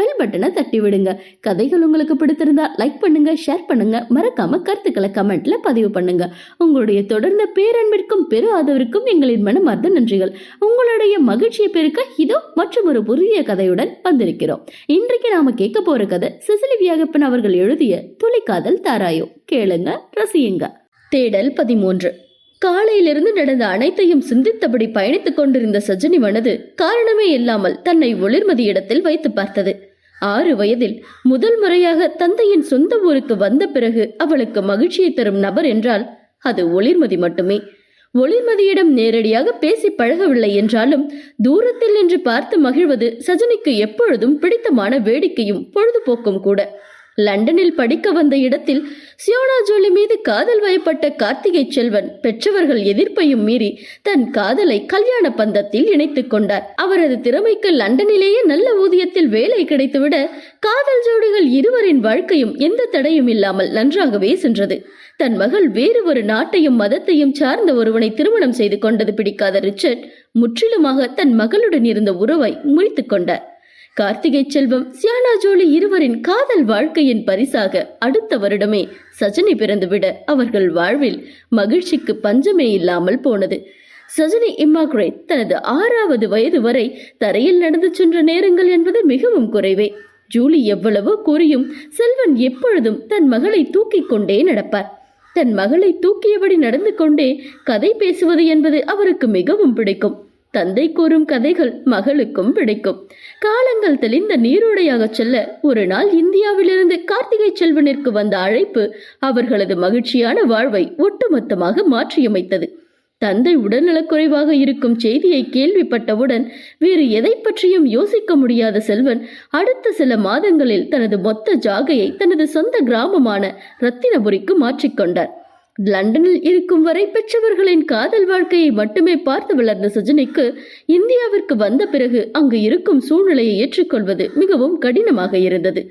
Bell பட்டனை தட்டி விடுங்க கதைகள் உங்களுக்கு பிடித்திருந்தா லைக் பண்ணுங்க ஷேர் பண்ணுங்க. மறக்காம கருத்துக்களை கமெண்ட்ல பதிவு பண்ணுங்க. உங்களுடைய தொடர்ந்த பேரன்பிற்கும் பெரு ஆதரவிற்கும் எங்களின் மனமார்ந்த நன்றிகள். உங்களுடைய மகிழ்ச்சியை பெருக்க இதோ மற்றும் ஒரு புதிய கதையுடன் வந்திருக்கிறோம். இன்றைக்கு நாம கேட்க போற கதை சிசிலி வியாகப்பன் அவர்கள் எழுதிய துளிக்காதல் தாராயோ. கேளுங்க ரசியுங்க. தேடல் பதிமூன்று. காலையிலிருந்து நடந்த அனைத்தையும் சிந்தித்தபடி பயணித்துக் கொண்டிருந்த சஜினி மனது காரணமே இல்லாமல் தன்னை ஒளிர்மதி இடத்தில் வைத்து பார்த்தது. ஆறு வயதில் முதல் முறையாக தந்தையின் சொந்த ஊருக்கு வந்த பிறகு அவளுக்கு மகிழ்ச்சியை தரும் நபர் என்றால் அது ஒளிர்மதி மட்டுமே. ஒளிர்மதியிடம் நேரடியாக பேசி பழகவில்லை என்றாலும் தூரத்தில் நின்று பார்த்து மகிழ்வது சஜனிக்கு எப்பொழுதும் பிடித்தமான வேடிக்கையும் பொழுதுபோக்கும் கூட. லண்டனில் படிக்க வந்த இடத்தில் சியோனா ஜோலி மீது காதல் வயப்பட்ட கார்த்திகை செல்வன் பெற்றவர்கள் எதிர்ப்பையும் மீறி தன் காதலை கல்யாண பந்தத்தில் இணைத்துக் கொண்டார். அவரது திறமைக்கு லண்டனிலேயே நல்ல ஊதியத்தில் வேலை கிடைத்துவிட காதல் ஜோடிகள் இருவரின் வாழ்க்கையும் எந்த தடையும் இல்லாமல் நன்றாகவே சென்றது. தன் மகள் வேறு ஒரு நாட்டையும் மதத்தையும் சார்ந்த ஒருவனை திருமணம் செய்து கொண்டது பிடிக்காத ரிச்சர்ட் முற்றிலுமாக தன் மகளுடன் இருந்த உறவை முறித்துக் கொண்டார். கார்த்திகை செல்வம் சியானா ஜோலி இருவரின் காதல் வாழ்க்கையின் பரிசாக அடுத்த வருடமே சஜினி பிறந்துவிட அவர்கள் வாழ்வில் மகிழ்ச்சிக்கு பஞ்சமே இல்லாமல் போனது. சஜினி இம்மாக்ரேட் தனது ஆறாவது வயது வரை தரையில் நடந்து சென்ற நேரங்கள் என்பது மிகவும் குறைவே. ஜூலி எவ்வளவோ கூறியும் செல்வன் எப்பொழுதும் தன் மகளை தூக்கிக் கொண்டே நடப்பார். தன் மகளை தூக்கியபடி நடந்து கொண்டே கதை பேசுவது என்பது அவருக்கு மிகவும் பிடிக்கும். தந்தை கூறும் கதைகள் மகளுக்கும் பிடிக்கும். காலங்கள் தெளிந்த நீரோடையாக செல்ல ஒரு நாள் இந்தியாவிலிருந்து கார்த்திகை செல்வனிற்கு வந்த அழைப்பு அவர்களது மகிழ்ச்சியான வாழ்வை ஒட்டுமொத்தமாக மாற்றியமைத்தது. தந்தை உடல்நலக்குறைவாக இருக்கும் செய்தியை கேள்விப்பட்டவுடன் வேறு எதை பற்றியும் யோசிக்க முடியாத செல்வன் அடுத்த சில மாதங்களில் தனது மொத்த ஜாகையை தனது சொந்த கிராமமான ரத்தினபுரிக்கு மாற்றிக்கொண்டார் லண்டனில் இருக்கும் வரை பெற்றவர்களின் காதல் வாழ்க்கையை மட்டுமே பார்த்து வளர்ந்த சஜனைக்கு இந்தியாவிற்கு வந்த பிறகு அங்கு இருக்கும் சூழ்நிலையை ஏற்றுக்கொள்வது மிகவும் கடினமாக இருந்தது.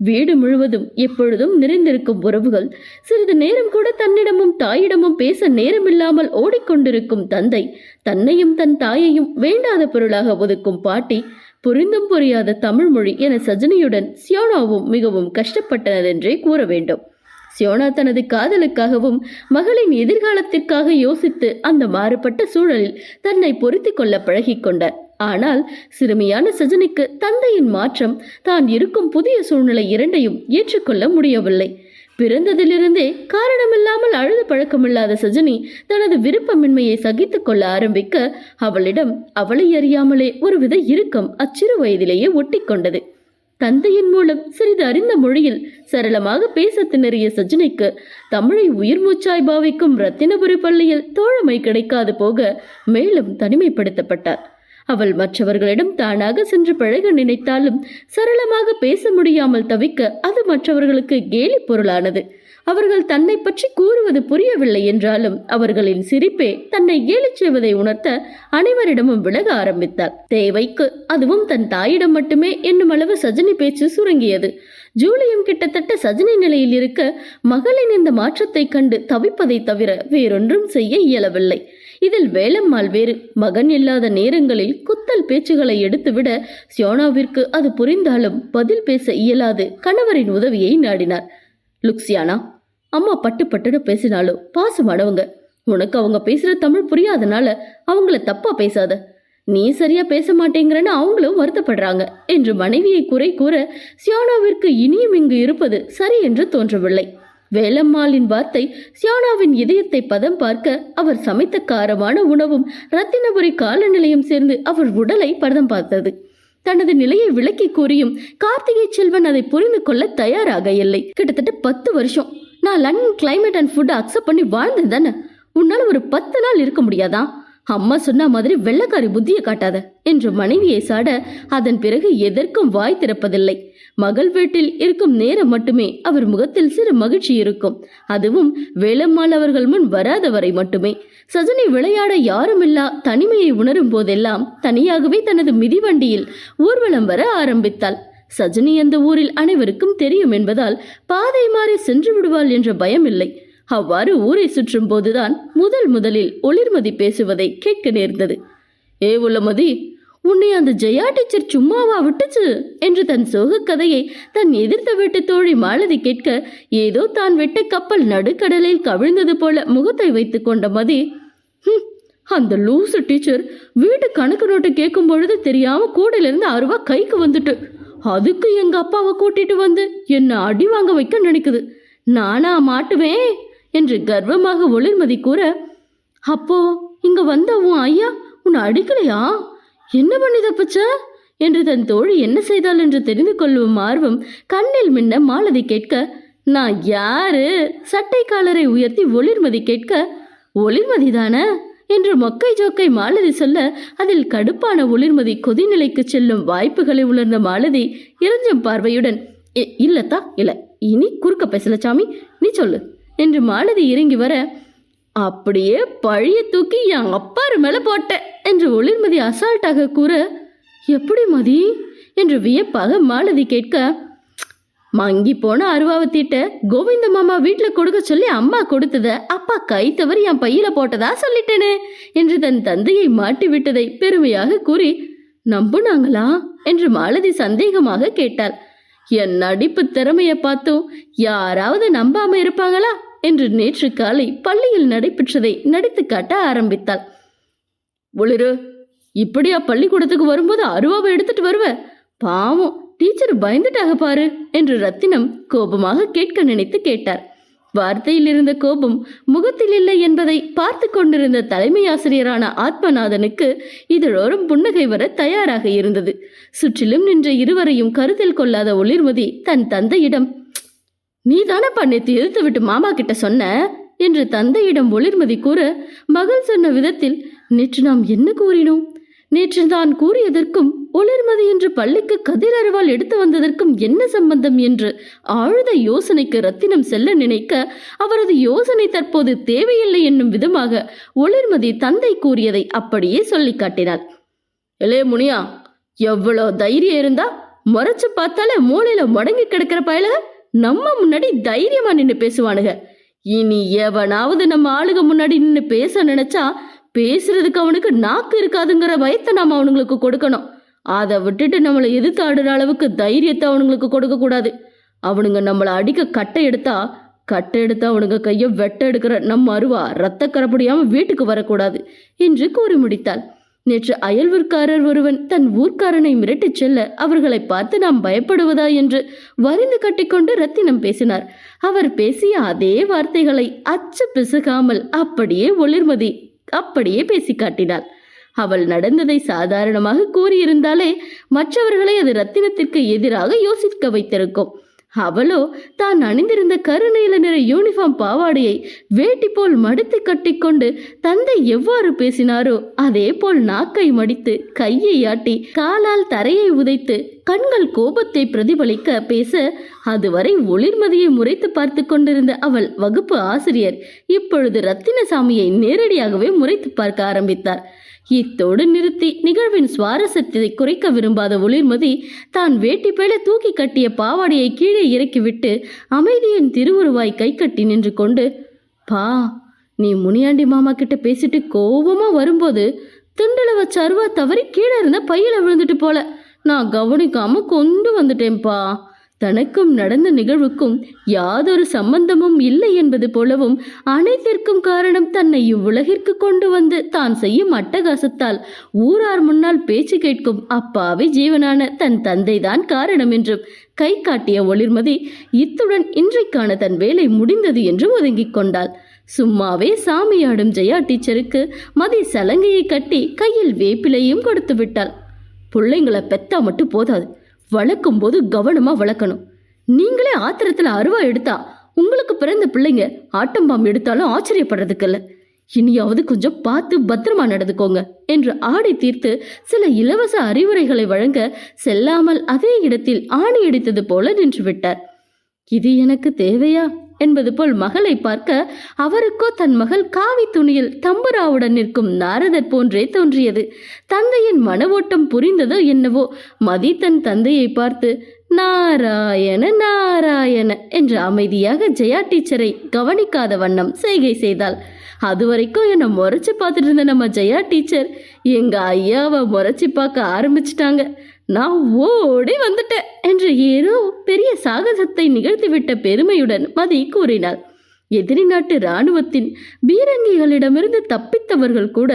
வீடு முழுவதும் எப்பொழுதும் நிறைந்திருக்கும் உறவுகள் சிறிது நேரம் கூட தன்னிடமும் தாயிடமும் பேச நேரமில்லாமல் ஓடிக்கொண்டிருக்கும் தந்தை தன்னையும் தன் தாயையும் வேண்டாத பொருளாக ஒதுக்கும் பாட்டி புரிந்தும் புரியாத தமிழ் மொழி என சஜினியுடன் சியோனாவும் மிகவும் கஷ்டப்பட்டனர் என்றே கூற வேண்டும். சியோனா தனது காதலுக்காகவும் மகளின் எதிர்காலத்திற்காக யோசித்து அந்த மாறுபட்ட சூழலில் தன்னை பொருத்தி கொள்ள பழகிக்கொண்டார் ஆனால் சிறுமியான சஜனிக்கு தந்தையின் மாற்றம் தான் இருக்கும் புதிய சூழ்நிலை இரண்டையும் ஏற்றுக்கொள்ள முடியவில்லை. பிறந்ததிலிருந்தே காரணமில்லாமல் அழுது பழக்கமில்லாத சஜினி தனது விருப்பமின்மையை சகித்துக் கொள்ள ஆரம்பிக்க அவளிடம் அவளை அறியாமலே ஒருவித இறுக்கம் அச்சிறு வயதிலேயே ஒட்டிக்கொண்டது தந்தையின் மூலம் சிறிது அறிந்த மொழியில் சரளமாக பேச திணறிய சஜினிக்கு தமிழை உயிர் மூச்சாய் பாவிக்கும் ரத்தினபுரி பள்ளியில் தோழமை கிடைக்காது போக மேலும் தனிமைப்படுத்தப்பட்டார். அவள் மற்றவர்களிடம் தானாக சென்று பழக நினைத்தாலும் சரளமாக பேச முடியாமல் தவிக்க அது மற்றவர்களுக்கு கேலி பொருளானது. அவர்கள் தன்னை பற்றி கூறுவது புரியவில்லை என்றாலும் அவர்களின் சிரிப்பே தன்னை கேலிச் செய்வதை உணர்த்த அனைவரிடமும் விலக ஆரம்பித்தார் தேவைக்கு அதுவும் தன் தாயிடம் மட்டுமே என்னும் அளவு சஜினி பேச்சு சுருங்கியது. ஜூலியும் கிட்டத்தட்ட சஜினி நிலையில் இருக்க மகளின் இந்த மாற்றத்தை கண்டு தவிப்பதை தவிர வேறொன்றும் செய்ய இயலவில்லை. இதில் வேலம்மாள் வேறு மகன் இல்லாத நேரங்களில் குத்தல் பேச்சுகளை எடுத்துவிட சியோனாவிற்கு அது புரிந்தாலும் பதில் பேச இயலாது கணவரின் உதவியை நாடினார். லுக்ஸியானா? அம்மா பட்டு பட்டுன்னு பேசினாலும் பாசமானவங்க. உனக்கு அவங்க பேசுகிற தமிழ் புரியாதனால அவங்கள தப்பா பேசாத. நீ சரியா பேச மாட்டேங்கிறன்னு அவங்களும் வருத்தப்படுறாங்க என்று மனைவியை குறை கூற சியானாவிற்கு இனியும் இங்கு இருப்பது சரி என்று தோன்றவில்லை. வேலம்மாளின் வார்த்தை சியானாவின் இதயத்தை பதம் பார்க்க அவர் சமைத்த காரமான உணவும் ரத்தினபுரி காலநிலையும் சேர்ந்து அவர் உடலை பதம் பார்த்தது. தனது நிலையை விளக்கி கூறியும் கார்த்திகை செல்வன் அதை புரிந்து கொள்ள தயாராக இல்லை. கிட்டத்தட்ட பத்து வருஷம் நான் லண்டன் கிளைமேட் அண்ட் ஃபுட்டை அக்செப்ட் பண்ணி வாழ்ந்தது தானே? உன்னால் ஒரு பத்து நாள் இருக்க முடியாதா? அம்மா சொன்ன மாதிரி வெள்ளக்காரி புத்தியை காட்டாத என்று மனைவியை சாட அதன் பிறகு எதற்கும் வாய் திறப்பதில்லை. மகள் வீட்டில் இருக்கும் நேரம் மட்டுமே அவர் முகத்தில் சிறு மகிழ்ச்சி இருக்கும். அதுவும் வேலம்மாள் அவர்கள் முன் வராத வரை மட்டுமே. சஜனி விளையாட யாருமில்லா தனிமையை உணரும் போதெல்லாம் தனியாகவே தனது மிதிவண்டியில் ஊர்வலம் வர ஆரம்பித்தாள். சஜினி அந்த ஊரில் அனைவருக்கும் தெரியும் என்பதால் பாதை மாறி சென்று விடுவாள் என்ற பயம் இல்லை அவ்வாறு ஊரை சுற்றும் போதுதான் முதல் முதலில் ஒளிர்மதி பேசுவதை கேட்க நேர்ந்தது. ஏ உலமதி உன்னை அந்த ஜெயா டீச்சர் சும்மாவா விட்டுச்சு? என்று தன் சோக கதையை தன் எதிர்த்த வீட்டு தோழி மாலதி கேட்க ஏதோ தான் வெட்ட கப்பல் நடுக்கடலில் கவிழ்ந்தது போல முகத்தை வைத்துக் கொண்ட மதி. அந்த லூசு டீச்சர் வீட்டு கணக்கு நோட்டு கேட்கும் பொழுது தெரியாம கூடையிலிருந்து அருவா கைக்கு வந்துட்டு. அதுக்கு எங்க அப்பாவை கூட்டிட்டு வந்து என்ன அடி வாங்க வைக்க நினைக்குது. நானா மாட்டுவேன் என்று கர்வமாக ஒளிர்மதி கூற அப்போ இங்க வந்த உன் ஐயா உன்னை அடிக்கலையா? என்ன பண்ணி தப்பிச்ச என்று தன் தோழி என்ன செய்தாள் என்று தெரிந்து கொள்ளும் ஆர்வம் கண்ணில் மின்ன மாலதி கேட்க நான் யாரு? சட்டை காலரை உயர்த்தி ஒளிர்மதி கேட்க ஒளிர்மதி தானே? என்று மொக்கை ஜோக்கை மாலதி சொல்ல அதில் கடுப்பான ஒளிர்மதி கொதிநிலைக்கு செல்லும் வாய்ப்புகளை உணர்ந்த மாலதி இறஞ்சும் பார்வையுடன் இல்லத்தா இல்ல இனி குறுக்க பேசல சாமி நீ சொல்லு என்று மாலதி இறங்கி வர அப்படியே பழைய தூக்கி என் அப்பாரு மேல போட்டேன் என்று ஒளிர்மதி அசால்ட்டாக கூற எப்படி மதி? என்று வியப்பாக மாலதி கேட்க மங்கி போன அருவாவை கோவிந்த மாமா வீட்டுல கொடுக்க சொல்லி அம்மா கொடுத்தத அப்பா கை தவறி என் பையில போட்டதா சொல்லிட்டேனே என்று தன் தந்தையை மாட்டி விட்டதை பெருமையாக கூறி நம்புனாங்களா? என்று மாலதி சந்தேகமாக கேட்டாள். என் நடிப்பு திறமைய பார்த்தும் யாராவது நம்பாம இருப்பாங்களா? என்று நேற்று காலை பள்ளியில் நடைபெற்றதை நடித்து காட்ட ஆரம்பித்தாள். ஒளிரு இப்படியா பள்ளிக்கூடத்துக்கு வரும்போது அருவாவை எடுத்துட்டு வருவ? பாவம் டீச்சர் பயந்துட்டாக பாரு என்று ரத்தினம் கோபமாக கேட்க நினைத்து கேட்டார். வார்த்தையில் இருந்த கோபம் முகத்தில் இல்லை என்பதை பார்த்து கொண்டிருந்த தலைமை ஆசிரியரான ஆத்மநாதனுக்கு இதழோரம் புன்னகை வர தயாராக இருந்தது. சுற்றிலும் நின்ற இருவரையும் கருத்தில் கொள்ளாத ஒளிர்மதி தன் தந்தையிடம் நீ தானே நேத்து எதிர்த்து விட்டு மாமா கிட்ட சொன்ன? என்று தந்தையிடம் ஒளிர்மதி கூற மகள் சொன்ன விதத்தில் நேற்று நாம் என்ன கூறினோம்? நேற்று தான் கூறியதற்கும் ஒளிர்மதி என்று பள்ளிக்கு கதிர் எடுத்து வந்ததற்கும் என்ன சம்பந்தம் என்று ஆழ்ந்த யோசனைக்கு ரத்தினம் செல்ல நினைக்க அவரது யோசனை தற்போது தேவையில்லை என்னும் விதமாக ஒளிர்மதி தந்தை கூறியதை அப்படியே சொல்லி காட்டினாள். இளைய முனியா எவ்வளோ தைரியம் இருந்தா மறைச்சு பார்த்தாலே மூளையில முடங்கி கிடக்கிற பயல நம்ம முன்னாடி தைரியமா நின்று பேசுவானுங்க இனி எவனாவது நம்ம ஆளுக முன்னாடி நின்று பேச நினைச்சா பேசுறதுக்கு அவனுக்கு நாக்கு இருக்காதுங்கிற பயத்தை நாம் அவனுங்களுக்கு கொடுக்கணும். அதை விட்டுட்டு நம்மளை எதிர்த்து ஆடுற அளவுக்கு தைரியத்தை அவனுங்களுக்கு கொடுக்கக்கூடாது அவனுங்க நம்மளை அடிக்க கட்டை எடுத்தா கட்டை எடுத்தா அவனுங்க கையை வெட்ட எடுக்கிற நம்ம அருவா ரத்த கரப்படியாமல் வீட்டுக்கு வரக்கூடாது என்று கூறி முடித்தாள். நேற்று அயல்விற்காரர் ஒருவன் தன் ஊர்க்காரனை மிரட்டிச் செல்ல அவர்களை பார்த்து நாம் பயப்படுவதா என்று வரிந்து கட்டிக்கொண்டு ரத்தினம் பேசினார். அவர் பேசிய அதே வார்த்தைகளை அச்சு பிசகாமல் அப்படியே ஒளிர்மதி அப்படியே பேசி காட்டினாள். அவள் நடந்ததை சாதாரணமாக கூறியிருந்தாலே மற்றவர்களை அது ரத்தினத்திற்கு எதிராக யோசிக்க வைத்திருக்கும். அவளோ தான் அணிந்திருந்த கருநீல நிற யூனிஃபார்ம் பாவாடையை வேட்டி போல் மடித்து கட்டிக்கொண்டு தந்தை எவ்வாறு பேசினாரோ அதே போல் நாக்கை மடித்து கையை ஆட்டி காலால் தரையை உதைத்து கண்கள் கோபத்தை பிரதிபலிக்க பேச அதுவரை ஒளிர்மதியை முறைத்து பார்த்து கொண்டிருந்த அவள் வகுப்பு ஆசிரியர் இப்பொழுது ரத்தினசாமியை நேரடியாகவே முறைத்து பார்க்க ஆரம்பித்தார். இத்தோடு நிறுத்தி நிகழ்வின் சுவாரஸ்யத்தை குறைக்க விரும்பாத ஒளிர்மதி தான் வேட்டி பேல தூக்கி கட்டிய பாவாடையை கீழே இறக்கிவிட்டு அமைதியின் திருவுருவாய் கை கட்டி நின்று கொண்டு பா நீ முனியாண்டி மாமா கிட்ட பேசிட்டு கோபமா வரும்போது திண்டளவ வச்ச அருவா தவறி கீழே இருந்த பையில விழுந்துட்டு போல. நான் கவனிக்காம கொண்டு வந்துட்டேன்பா தனக்கும் நடந்த நிகழ்வுக்கும் யாதொரு சம்பந்தமும் இல்லை என்பது போலவும் அனைத்திற்கும் காரணம் தன்னை இவ்வுலகிற்கு கொண்டு வந்து தான் செய்யும் அட்டகாசத்தால் ஊரார் முன்னால் பேச்சு கேட்கும் அப்பாவி ஜீவனான தன் தந்தைதான் காரணம் என்றும் கை காட்டிய ஒளிர்மதி இத்துடன் இன்றைக்கான தன் வேலை முடிந்தது என்று ஒதுங்கிக் கொண்டாள். சும்மாவே சாமியாடும் ஜெயா டீச்சருக்கு மதி சலங்கையை கட்டி கையில் வேப்பிலையும் கொடுத்து விட்டாள். பிள்ளைங்களை பெத்தா மட்டும் போதாது. வளர்க்கும் போது கவனமா வளர்க்கணும். நீங்களே ஆத்திரத்துல அருவா எடுத்தா உங்களுக்கு பிறந்த பிள்ளைங்க ஆட்டம்பாம் எடுத்தாலும் ஆச்சரியப்படுறதுக்கு இல்ல. இனியாவது கொஞ்சம் பார்த்து பத்திரமா நடந்துக்கோங்க என்று ஆடை தீர்த்து சில இலவச அறிவுரைகளை வழங்க செல்லாமல் அதே இடத்தில் ஆணி அடித்தது போல நின்று விட்டார். இது எனக்கு தேவையா? என்பது போல் மகளை பார்க்க அவருக்கோ தன் மகள் காவி துணியில் தம்புராவுடன் நிற்கும் நாரதர் போன்றே தோன்றியது. தந்தையின் மன ஓட்டம் புரிந்ததோ என்னவோ மதி தன் தந்தையை பார்த்து நாராயண நாராயண என்று அமைதியாக ஜெயா டீச்சரை கவனிக்காத வண்ணம் செய்கை செய்தாள். அது வரைக்கும் என்னை முறைச்சி பார்த்துட்டு இருந்த நம்ம ஜெயா டீச்சர் எங்க ஐயாவை முறைச்சி பார்க்க ஆரம்பிச்சிட்டாங்க. நான் ஓடி வந்துட்டேன் என்று ஏதோ பெரிய சாகசத்தை நிகழ்த்திவிட்ட பெருமையுடன் மதி கூறினாள். எதிரி நாட்டு இராணுவத்தின் பீரங்கிகளிடமிருந்து தப்பித்தவர்கள் கூட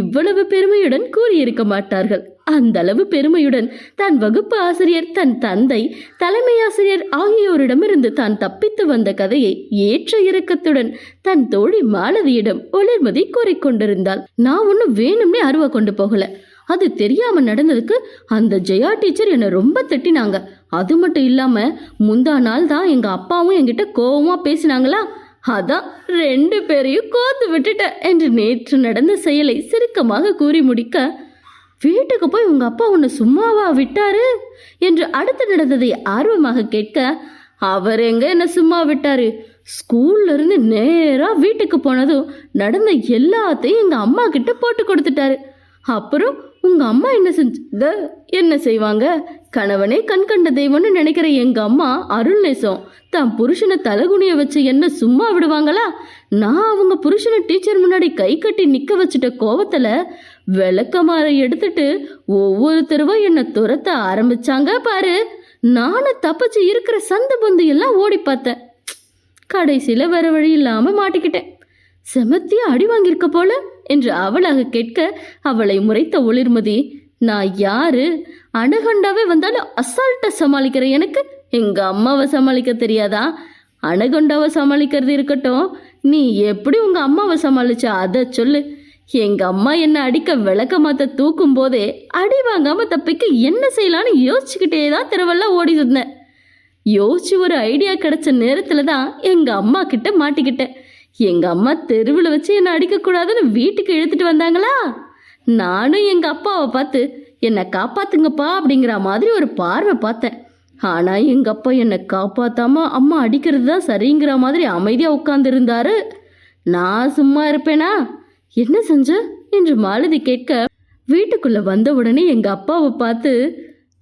இவ்வளவு பெருமையுடன் கூறியிருக்க மாட்டார்கள். அந்த அளவு பெருமையுடன் தன் வகுப்பு ஆசிரியர் தன் தந்தை தலைமை ஆசிரியர் ஆகியோரிடமிருந்து தான் தப்பித்து வந்த கதையை ஏற்ற இறக்கத்துடன் தன் தோழி மாலதியிடம் ஒளிர்மதி கூறிக்கொண்டிருந்தாள். நான் ஒன்றும் வேணும்னே அருவா கொண்டு போகல. அது தெரியாம நடந்ததுக்கு அந்த ஜெயா டீச்சர் என்னை ரொம்ப திட்டினாங்க. அது மட்டும் இல்லாம முந்தா நாள் தான் எங்க அப்பாவும் என்கிட்ட கோவமா பேசினாங்களா? அதான் ரெண்டு பேரையும் கோத்து விட்டுட்டேன் என்று நேற்று நடந்த செயலை சிறுக்கமாக கூறி முடிக்க வீட்டுக்கு போய் உங்க அப்பா உன்னை சும்மாவா விட்டாரு? என்று அடுத்து நடந்ததை ஆர்வமாக கேட்க அவர் எங்க என்ன சும்மா விட்டாரு? ஸ்கூல்ல இருந்து நேரா வீட்டுக்கு போனதும் நடந்த எல்லாத்தையும் எங்க அம்மா கிட்ட போட்டு கொடுத்துட்டாரு. அப்புறம் உங்க அம்மா என்ன செஞ்ச என்ன செய்வாங்க? கணவனே கண் கண்ட தெய்வம்னு நினைக்கிற எங்க அம்மா அருள் நேசம். தான் புருஷனை தலகுனிய வச்சு என்ன சும்மா விடுவாங்களா? நான் அவங்க புருஷனை டீச்சர் முன்னாடி கை கட்டி நிக்க வச்சுட்ட கோவத்துல விளக்கமாற எடுத்துட்டு ஒவ்வொரு தடவை என்னை துரத்த ஆரம்பிச்சாங்க பாரு. நானும் தப்பிச்சு இருக்கிற சந்த பந்து எல்லாம் ஓடி பார்த்தேன். கடைசியில வேற வழி இல்லாம மாட்டிக்கிட்டேன். செமத்தியா அடி வாங்கியிருக்க போல. என்று அவளாக கேட்க அவளை முறைத்த ஒளிர்மதி நான் யாரு? அணகண்டாவே வந்தாலும் அசால்ட்டை சமாளிக்கிற எனக்கு எங்க அம்மாவை சமாளிக்க தெரியாதா? அணகொண்டாவை சமாளிக்கிறது இருக்கட்டும். நீ எப்படி உங்க அம்மாவை சமாளிச்ச அதை சொல்லு. எங்க அம்மா என்ன அடிக்க விளக்க மாத்த தூக்கும் போதே அடி வாங்காம தப்பிக்க என்ன செய்யலாம்னு யோசிச்சுக்கிட்டே தான் திருவெல்லாம் ஓடி இருந்தேன். யோசிச்சு ஒரு ஐடியா கிடைச்ச நேரத்துல தான் எங்க அம்மா கிட்ட மாட்டிக்கிட்டேன். எங்க அம்மா தெருவில் வச்சு என்னை அடிக்கக்கூடாதுன்னு வீட்டுக்கு இழுத்துட்டு வந்தாங்களா? நானும் எங்க அப்பாவை பார்த்து என்னை காப்பாத்துங்கப்பா அப்படிங்கிற மாதிரி ஒரு பார்வை பார்த்தேன். ஆனா எங்க அப்பா என்னை காப்பாத்தாம அம்மா அடிக்கிறது தான் சரிங்கிற மாதிரி அமைதியா உட்காந்துருந்தாரு நான் சும்மா இருப்பேனா? என்ன செஞ்ச? என்று மாலதி கேட்க வீட்டுக்குள்ள வந்த உடனே எங்க அப்பாவை பார்த்து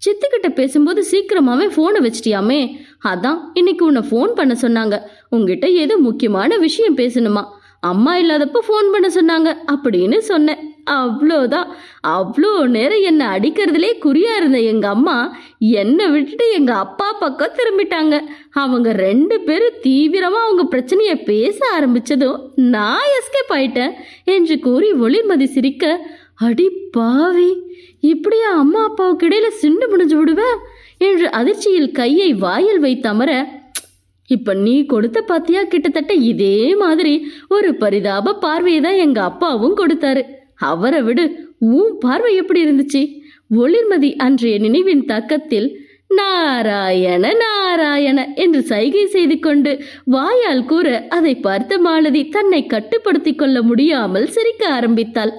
சித்துக்கிட்ட பேசும்போது சீக்கிரமாவே ஃபோனை வச்சிட்டியாமே? அதான் இன்னைக்கு உன்னை ஃபோன் பண்ண சொன்னாங்க. உங்ககிட்ட ஏதோ முக்கியமான விஷயம் பேசணுமா? அம்மா இல்லாதப்ப ஃபோன் பண்ண சொன்னாங்க அப்படின்னு சொன்னேன். அவ்வளோதான். அவ்வளோ நேரம் என்னை அடிக்கிறதுலே குறியா இருந்த எங்க அம்மா என்னை விட்டுட்டு எங்க அப்பா பக்கம் திரும்பிட்டாங்க. அவங்க ரெண்டு பேரும் தீவிரமா அவங்க பிரச்சனையை பேச ஆரம்பிச்சதும் நான் எஸ்கேப் ஆயிட்டேன் என்று கூறி ஒளிமதி சிரிக்க அடி பாவி இப்படியா அம்மா அப்பாவுக்கு இடையில சிண்டு முடிஞ்சு விடுவ? என்று அதிர்ச்சியில் கையை வாயில் வைத்தமர இப்ப நீ கொடுத்த பாத்தியா? கிட்டத்தட்ட இதே மாதிரி ஒரு பரிதாப பார்வையை தான் எங்க அப்பாவும் கொடுத்தாரு. அவரை விடு உன் பார்வை எப்படி இருந்துச்சு? ஒளிர்மதி அன்றைய நினைவின் தாக்கத்தில் நாராயண நாராயண என்று சைகை செய்து கொண்டு வாயால் கூற அதை பார்த்த மாலதி தன்னை கட்டுப்படுத்திக் கொள்ள முடியாமல் சிரிக்க ஆரம்பித்தாள்.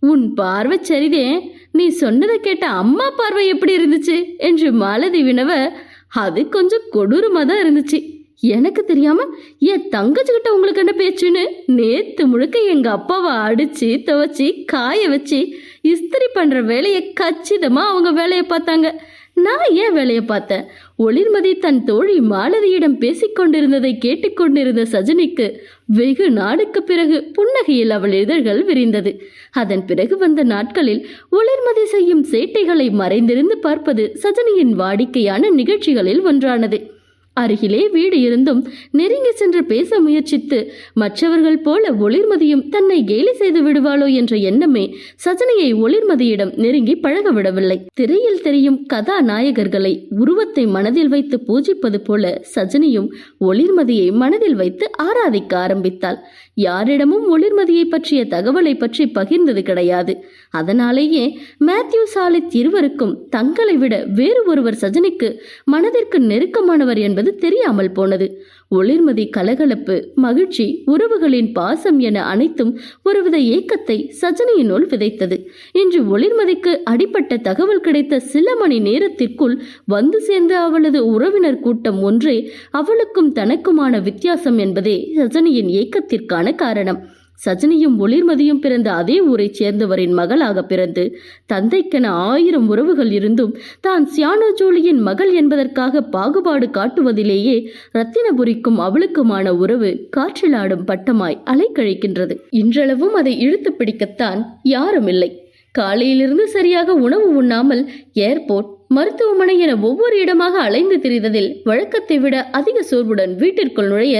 உன் பார்வை சரிதே. நீ சொன்னதை கேட்ட அம்மா பார்வை எப்படி இருந்துச்சு? என்று மாலதி வினவ அது கொஞ்சம் கொடூரமாக தான் இருந்துச்சு. எனக்கு தெரியாம என் தங்கச்சிக்கிட்ட உங்களுக்கு என்ன பேச்சுன்னு? நேத்து முழுக்க எங்க அப்பாவை அடிச்சு துவைச்சி காய வச்சு இஸ்திரி பண்ற வேலையை கச்சிதமா அவங்க வேலையை பார்த்தாங்க. நான் ஏன் வேலையை பார்த்தேன்? ஒளிர்மதி தன் தோழி மாலதியிடம் பேசிக்கொண்டிருந்ததை கேட்டுக்கொண்டிருந்த சஜினிக்கு வெகு நாடுக்கு பிறகு புன்னகையில் அவள் இதழ்கள் விரிந்தது. அதன் பிறகு வந்த நாட்களில் ஒளிர்மதி செய்யும் சேட்டைகளை மறைந்திருந்து பார்ப்பது சஜினியின் வாடிக்கையான நிகழ்ச்சிகளில் ஒன்றானது. அருகிலே வீடு இருந்தும் நெருங்கி சென்று பேச முயற்சித்து மற்றவர்கள் போல ஒளிர்மதியும் தன்னை கேலி செய்து விடுவாளோ என்ற எண்ணமே சஜனையை ஒளிர்மதியிடம் நெருங்கி பழக விடவில்லை. திரையில் தெரியும் கதாநாயகர்களை உருவத்தை மனதில் வைத்து பூஜிப்பது போல சஜனியும் ஒளிர்மதியை மனதில் வைத்து ஆராதிக்க ஆரம்பித்தாள். யாரிடமும் ஒளிர்மதியை பற்றிய தகவலை பற்றி பகிர்ந்தது கிடையாது. அதனாலேயே மேத்யூ சாலித் இருவருக்கும் தங்களை விட வேறு ஒருவர் சஜனிக்கு மனதிற்கு நெருக்கமானவர் என்பது என்பது தெரியாமல் போனது. ஒளிர்மதி கலகலப்பு மகிழ்ச்சி உறவுகளின் பாசம் என அனைத்தும் ஒருவித ஏக்கத்தை சஜனியினுள் விதைத்தது. இன்று ஒளிர்மதிக்கு அடிப்பட்ட தகவல் கிடைத்த சில மணி நேரத்திற்குள் வந்து சேர்ந்த அவளது உறவினர் கூட்டம் ஒன்றே அவளுக்கும் தனக்குமான வித்தியாசம் என்பதே சஜனியின் ஏக்கத்திற்கான காரணம். சஜினியும் ஒளிர்மதியும் பிறந்த அதே ஊரைச் சேர்ந்தவரின் மகளாக பிறந்து தந்தைக்கென ஆயிரம் உறவுகள் இருந்தும் தான் சியானோ ஜோலியின் மகள் என்பதற்காக பாகுபாடு காட்டுவதிலேயே ரத்தினபுரிக்கும் அவளுக்குமான உறவு காற்றிலாடும் பட்டமாய் அலைக்கழிக்கின்றது. இன்றளவும் அதை இழுத்து பிடிக்கத்தான் யாரும் இல்லை. காலையிலிருந்து சரியாக உணவு உண்ணாமல் ஏர்போர்ட் மருத்துவமனை என ஒவ்வொரு இடமாக அலைந்து திரிந்ததில் வழக்கத்தை விட அதிக சோர்வுடன் வீட்டிற்குள் நுழைய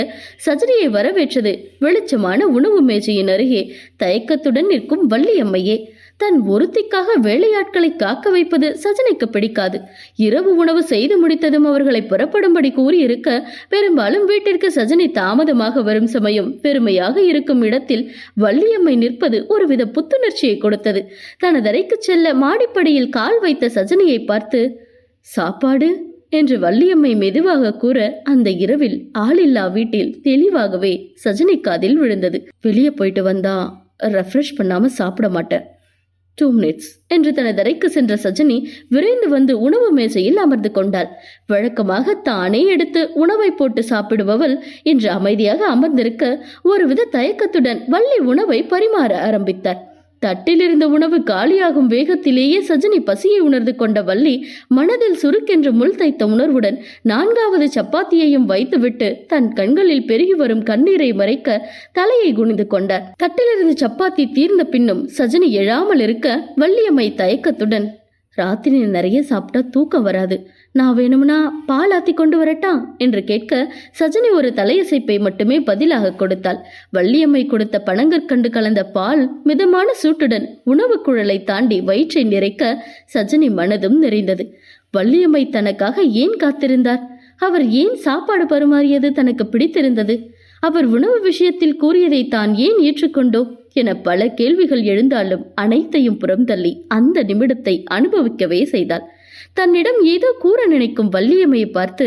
சஜரியை வரவேற்றது. வெளிச்சமான உணவு மேஜையின் அருகே தயக்கத்துடன் நிற்கும் வள்ளியம்மையே. தன் ஒருத்திக்காக வேலையாட்களை காக்க வைப்பது சஜனைக்கு பிடிக்காது. இரவு உணவு செய்து முடித்ததும் அவர்களை புறப்படும்படி கூறியிருக்க பெரும்பாலும் வீட்டிற்கு சஜனை தாமதமாக வரும் சமயம் பெருமையாக இருக்கும் இடத்தில் வள்ளியம்மை நிற்பது ஒருவித புத்துணர்ச்சியை கொடுத்தது. தனதறைக்கு செல்ல மாடிப்படியில் கால் வைத்த சஜனையை பார்த்து சாப்பாடு? என்று வள்ளியம்மை மெதுவாக கூற அந்த இரவில் ஆளில்லா வீட்டில் தெளிவாகவே சஜனை காதில் விழுந்தது. வெளியே போயிட்டு வந்தா ரெஃப்ரெஷ் பண்ணாம சாப்பிட மாட்டேன். டூ மினிட்ஸ் என்று தனது அறைக்கு சென்ற சஜினி விரைந்து வந்து உணவு மேசையில் அமர்ந்து கொண்டாள். வழக்கமாக தானே எடுத்து உணவை போட்டு சாப்பிடுபவள் இன்று அமைதியாக அமர்ந்திருக்க ஒருவித தயக்கத்துடன் வள்ளி உணவை பரிமாற ஆரம்பித்தார் தட்டிலிருந்த உணவு காலியாகும் வேகத்திலேயே சஜனி பசியை உணர்ந்து கொண்ட வள்ளி மனதில் சுருக்கென்று முள் தைத்த உணர்வுடன் நான்காவது சப்பாத்தியையும் வைத்துவிட்டு தன் கண்களில் பெருகி வரும் கண்ணீரை மறைக்க தலையை குனிந்து கொண்டார் தட்டிலிருந்து சப்பாத்தி தீர்ந்த பின்னும் சஜனி எழாமல் இருக்க வள்ளியம்மை தயக்கத்துடன் ராத்திரி நிறைய சாப்பிட்டா தூக்கம் வராது. நான் வேணும்னா பால் ஆத்தி கொண்டு வரட்டா? என்று கேட்க சஜினி ஒரு தலையசைப்பை மட்டுமே பதிலாக கொடுத்தாள். வள்ளியம்மை கொடுத்த பனங்கற்கண்டு கலந்த பால் மிதமான சூட்டுடன் உணவுக் குழலை தாண்டி வயிற்றை நிறைக்க சஜினி மனதும் நிறைந்தது. வள்ளியம்மை தனக்காக ஏன் காத்திருந்தார்? அவர் ஏன் சாப்பாடு பரிமாறியது தனக்கு பிடித்திருந்தது? அவர் உணவு விஷயத்தில் கூறியதை தான் ஏன் ஏற்றுக்கொண்டோ? என பல கேள்விகள் எழுந்தாலும் அனைத்தையும் புறம்தள்ளி அந்த நிமிடத்தை அனுபவிக்கவே செய்தாள். தன்னிடம் ஏதோ கூற நினைக்கும் வள்ளியம்மையை பார்த்து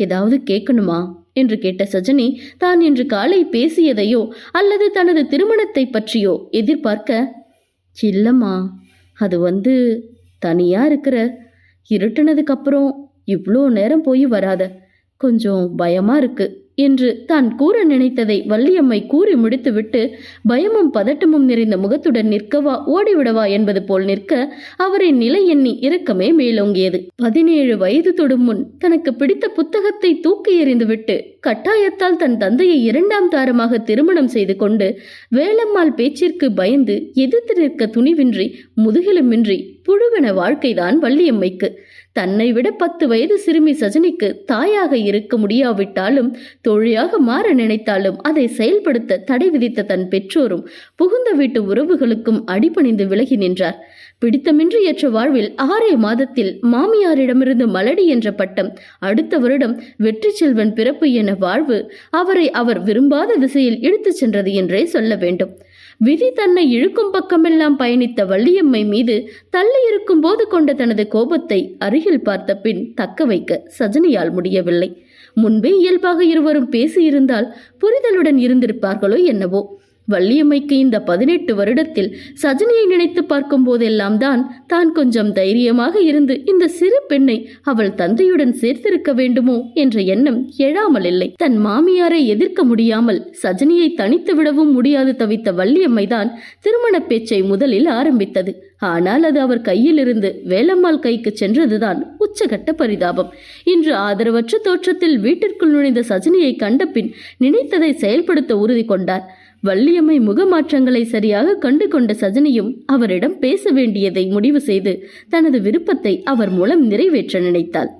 ஏதாவது கேட்கணுமா? என்று கேட்ட சஜனி தான் இன்று காலை பேசியதையோ அல்லது தனது திருமணத்தை பற்றியோ எதிர்பார்க்க? இல்லம்மா அது வந்து தனியா இருக்கிற இருட்டுனதுக்கு அப்புறம் இவ்வளோ நேரம் போய் வராத கொஞ்சம் பயமா இருக்கு. என்று தான் கூற நினைத்ததை வள்ளியம்மை கூறி முடித்துவிட்டு பயமும் பதட்டமும் நிறைந்த முகத்துடன் நிற்கவா ஓடிவிடவா என்பது போல் நிற்க அவரின் நிலை எண்ணி இரக்கமே மேலோங்கியது. பதினேழு வயது தொடும் முன் தனக்கு பிடித்த புத்தகத்தை தூக்கி எறிந்துவிட்டு கட்டாயத்தால் தன் தந்தையை இரண்டாம் தாரமாக திருமணம் செய்து கொண்டு வேலம்மாள் பேச்சிற்கு பயந்து எதிர்த்து நிற்க துணிவின்றி முதுகிலுமின்றி புழுவென வாழ்க்கைதான் வள்ளியம்மைக்கு. தன்னை விட பத்து வயது சிறுமி சஜினிக்கு தாயாக இருக்க முடியாவிட்டாலும் தோழியாக மாற நினைத்தாலும் அதை செயல்படுத்த தடை விதித்த தன் பெற்றோரும் புகுந்த வீட்டு உறவுகளுக்கும் அடிபணிந்து விலகி நின்றார். பிடித்தமின்றி ஏற்ற வாழ்வில் ஆறே மாதத்தில் மாமியாரிடமிருந்து மலடி என்ற பட்டம் அடுத்த வருடம் வெற்றி செல்வன் பிறப்பு என வாழ்வு அவரை அவர் விரும்பாத திசையில் இழுத்துச் சென்றது என்றே சொல்ல வேண்டும். விதி தன்னை இழுக்கும் பக்கமெல்லாம் பயணித்த வள்ளியம்மை மீது தள்ளி இருக்கும் போது கொண்ட தனது கோபத்தை அருகில் பார்த்த பின் தக்க வைக்க சஜனியால் முடியவில்லை. முன்பே இயல்பாக இருவரும் பேசியிருந்தால் புரிதலுடன் இருந்திருப்பார்களோ என்னவோ. வள்ளியம்மைக்கு இந்த பதினெட்டு வருடத்தில் சஜினியை நினைத்து பார்க்கும் போதெல்லாம் தான் தான் கொஞ்சம் தைரியமாக இருந்து இந்த சிறு பெண்ணை அவள் தந்தையுடன் சேர்த்திருக்க வேண்டுமோ என்ற எண்ணம் எழாமல் இல்லை. தன் மாமியாரை எதிர்க்க முடியாமல் சஜனியை தனித்து விடவும் முடியாது தவித்த வள்ளியம்மைதான் திருமண பேச்சை முதலில் ஆரம்பித்தது. ஆனால் அது அவர் கையிலிருந்து வேலம்மாள் கைக்கு சென்றதுதான் உச்சகட்ட பரிதாபம். இன்று ஆதரவற்ற தோற்றத்தில் வீட்டிற்குள் நுழைந்த சஜினியை கண்டபின் நினைத்ததை செயல்படுத்த உறுதி கொண்டார். வள்ளியம்மை முகமாற்றங்களை சரியாக கண்டு கொண்ட சஜினியும் அவரிடம் பேச வேண்டியதை முடிவு செய்து தனது விருப்பத்தை அவர் மூலம் நிறைவேற்ற நினைத்தாள்.